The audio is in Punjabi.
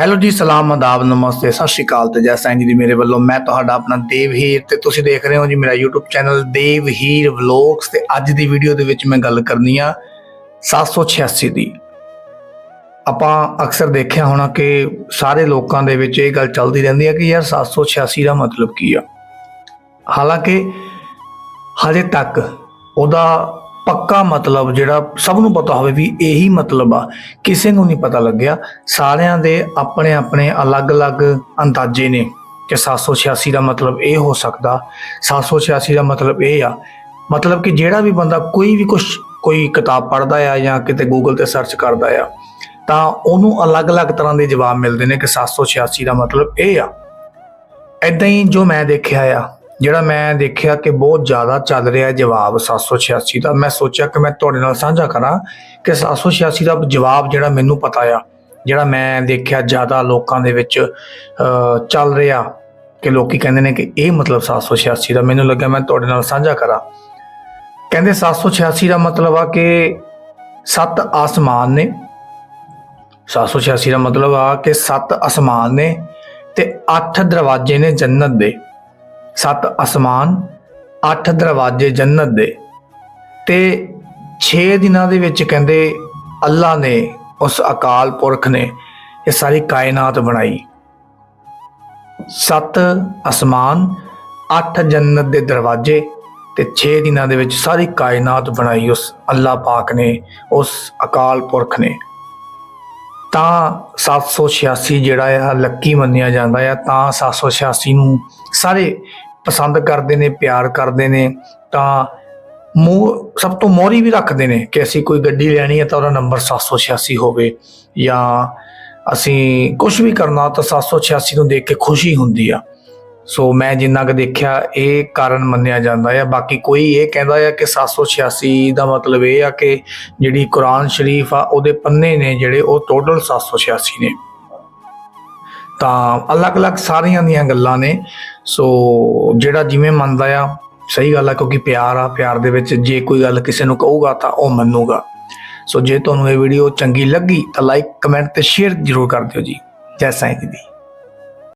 ਹੈਲੋ ਜੀ, ਸਲਾਮ, ਆਦਾਬ, ਨਮਸਤੇ, ਸਤਿ ਸ਼੍ਰੀ ਅਕਾਲ ਤੇ ਜੈ ਸਾਈਂ ਜੀ ਮੇਰੇ ਵੱਲੋਂ ਮੈਂ ਤੁਹਾਡਾ ਆਪਣਾ ਦੇਵ ਹੀਰ ਤੇ ਤੁਸੀਂ ਦੇਖ ਰਹੇ ਹੋ ਜੀ ਮੇਰਾ YouTube channel Dev Heer vlogs ਤੇ ਅੱਜ ਦੀ ਵੀਡੀਓ ਦੇ ਵਿੱਚ ਮੈਂ ਗੱਲ ਕਰਨੀ ਆ 786 ਦੀ। ਆਪਾਂ ਅਕਸਰ ਦੇਖਿਆ ਹੋਣਾ ਕਿ ਸਾਰੇ ਲੋਕਾਂ ਦੇ ਵਿੱਚ ਇਹ ਗੱਲ ਚੱਲਦੀ ਰਹਿੰਦੀ ਹੈ ਕਿ ਯਾਰ 786 ਦਾ ਮਤਲਬ ਕੀ ਆ? ਹਾਲਾਂਕਿ ਹਜੇ ਤੱਕ ਉਹਦਾ ਪੱਕਾ ਮਤਲਬ ਜਿਹੜਾ ਸਭ ਨੂੰ ਪਤਾ ਹੋਵੇ ਵੀ ਇਹੀ ਮਤਲਬ ਆ, ਕਿਸੇ ਨੂੰ ਨਹੀਂ ਪਤਾ ਲੱਗਿਆ। ਸਾਰਿਆਂ ਦੇ ਆਪਣੇ ਆਪਣੇ ਅਲੱਗ-ਅਲੱਗ ਅੰਦਾਜ਼ੇ ਨੇ ਕਿ 786 ਦਾ ਮਤਲਬ ਇਹ ਹੋ ਸਕਦਾ 786 ਦਾ ਮਤਲਬ ਇਹ ਆ। ਮਤਲਬ ਕਿ ਜਿਹੜਾ ਵੀ ਬੰਦਾ ਕੋਈ ਵੀ ਕੁਝ ਕੋਈ ਕਿਤਾਬ ਪੜ੍ਹਦਾ ਆ ਜਾਂ ਕਿਤੇ ਗੂਗਲ ਤੇ ਸਰਚ ਕਰਦਾ ਆ, ਤਾਂ ਉਹਨੂੰ ਅਲੱਗ-ਅਲੱਗ ਤਰ੍ਹਾਂ ਦੇ ਜਵਾਬ ਮਿਲਦੇ ਨੇ ਕਿ 786 ਦਾ ਮਤਲਬ ਇਹ ਆ। ਐਦਾਂ ਹੀ ਜੋ ਮੈਂ ਦੇਖਿਆ ਆ ਜਿਹੜਾ ਮੈਂ ਦੇਖਿਆ ਕਿ ਬਹੁਤ ਜ਼ਿਆਦਾ ਚੱਲ ਰਿਹਾ ਜਵਾਬ 786 ਦਾ, ਮੈਂ ਸੋਚਿਆ ਕਿ ਮੈਂ ਤੁਹਾਡੇ ਨਾਲ ਸਾਂਝਾ ਕਰਾਂ ਕਿ 786 ਦਾ ਜਵਾਬ ਜਿਹੜਾ ਮੈਨੂੰ ਪਤਾ ਆ, ਜਿਹੜਾ ਮੈਂ ਦੇਖਿਆ ਜ਼ਿਆਦਾ ਲੋਕਾਂ ਦੇ ਵਿੱਚ ਚੱਲ ਰਿਹਾ ਕਿ ਲੋਕੀ ਕਹਿੰਦੇ ਨੇ ਕਿ ਇਹ ਮਤਲਬ 786 ਦਾ। ਮੈਨੂੰ ਲੱਗਿਆ ਮੈਂ ਤੁਹਾਡੇ ਨਾਲ ਸਾਂਝਾ ਕਰਾਂ। ਕਹਿੰਦੇ 786 ਦਾ ਮਤਲਬ ਆ ਕਿ ਸੱਤ ਆਸਮਾਨ ਨੇ। 786 ਦਾ ਮਤਲਬ ਆ ਕਿ ਸੱਤ ਅਸਮਾਨ ਨੇ ਤੇ ਅੱਠ ਦਰਵਾਜ਼ੇ ਨੇ ਜੰਨਤ ਦੇ। ਸੱਤ ਅਸਮਾਨ, ਅੱਠ ਦਰਵਾਜ਼ੇ ਜੰਨਤ ਦੇ। ਤੇ 6 ਦਿਨਾਂ ਦੇ ਵਿੱਚ ਕਹਿੰਦੇ ਅੱਲਾ ਨੇ ਉਸ ਅਕਾਲ ਪੁਰਖ ਨੇ ਇਹ ਸਾਰੀ ਕਾਇਨਾਤ ਬਣਾਈ। ਸੱਤ ਅਸਮਾਨ, ਅੱਠ ਜੰਨਤ ਦੇ ਦਰਵਾਜ਼ੇ ਤੇ 6 ਦਿਨਾਂ ਦੇ ਵਿੱਚ ਸਾਰੀ ਕਾਇਨਾਤ ਬਣਾਈ ਉਸ ਅੱਲਾ ਪਾਕ ਨੇ, ਉਸ ਅਕਾਲ ਪੁਰਖ ਨੇ। ਤਾਂ 786 ਜਿਹੜਾ ਆ, ਲੱਕੀ ਮੰਨਿਆ ਜਾਂਦਾ ਆ, ਤਾਂ 786 ਨੂੰ ਸਾਰੇ ਪਸੰਦ ਕਰਦੇ ਨੇ, ਪਿਆਰ ਕਰਦੇ ਨੇ, ਤਾਂ ਮੂੰਹ ਸਭ ਤੋਂ ਮੋਰੀ ਵੀ ਰੱਖਦੇ ਨੇ ਕਿ ਅਸੀਂ ਕੋਈ ਗੱਡੀ ਲੈਣੀ ਹੈ ਤਾਂ ਉਹਦਾ ਨੰਬਰ 786 ਹੋਵੇ ਜਾਂ ਅਸੀਂ ਕੁਝ ਵੀ ਕਰਨਾ ਤਾਂ 786 ਨੂੰ ਦੇਖ ਕੇ ਖੁਸ਼ੀ ਹੁੰਦੀ ਆ। ਸੋ ਮੈਂ ਜਿੰਨਾ ਕੁ ਦੇਖਿਆ, ਇਹ ਕਾਰਨ ਮੰਨਿਆ ਜਾਂਦਾ ਆ। ਬਾਕੀ ਕੋਈ ਇਹ ਕਹਿੰਦਾ ਆ ਕਿ 786 ਦਾ ਮਤਲਬ ਇਹ ਆ ਕਿ ਜਿਹੜੀ ਕੁਰਾਨ ਸ਼ਰੀਫ ਆ, ਉਹਦੇ ਪੰਨੇ ਨੇ ਜਿਹੜੇ, ਉਹ ਟੋਟਲ 786 ਨੇ। ਤਾਂ ਅਲੱਗ-ਅਲੱਗ ਸਾਰੀਆਂ ਦੀਆਂ ਗੱਲਾਂ ਨੇ। ਸੋ ਜਿਹੜਾ ਜਿਵੇਂ ਮੰਨਦਾ ਆ, ਸਹੀ ਗੱਲ ਆ, ਕਿਉਂਕਿ ਪਿਆਰ ਆ, ਪਿਆਰ ਦੇ ਵਿੱਚ ਜੇ ਕੋਈ ਗੱਲ ਕਿਸੇ ਨੂੰ ਕਹੂਗਾ ਤਾਂ ਉਹ ਮੰਨੂਗਾ। ਸੋ ਜੇ ਤੁਹਾਨੂੰ ਇਹ ਵੀਡੀਓ ਚੰਗੀ ਲੱਗੀ ਤਾਂ ਲਾਈਕ ਕਮੈਂਟ ਤੇ ਸ਼ੇਅਰ ਜ਼ਰੂਰ ਕਰ ਦਿਓ ਜੀ। ਜੈ ਸਾਈਂ ਜੀ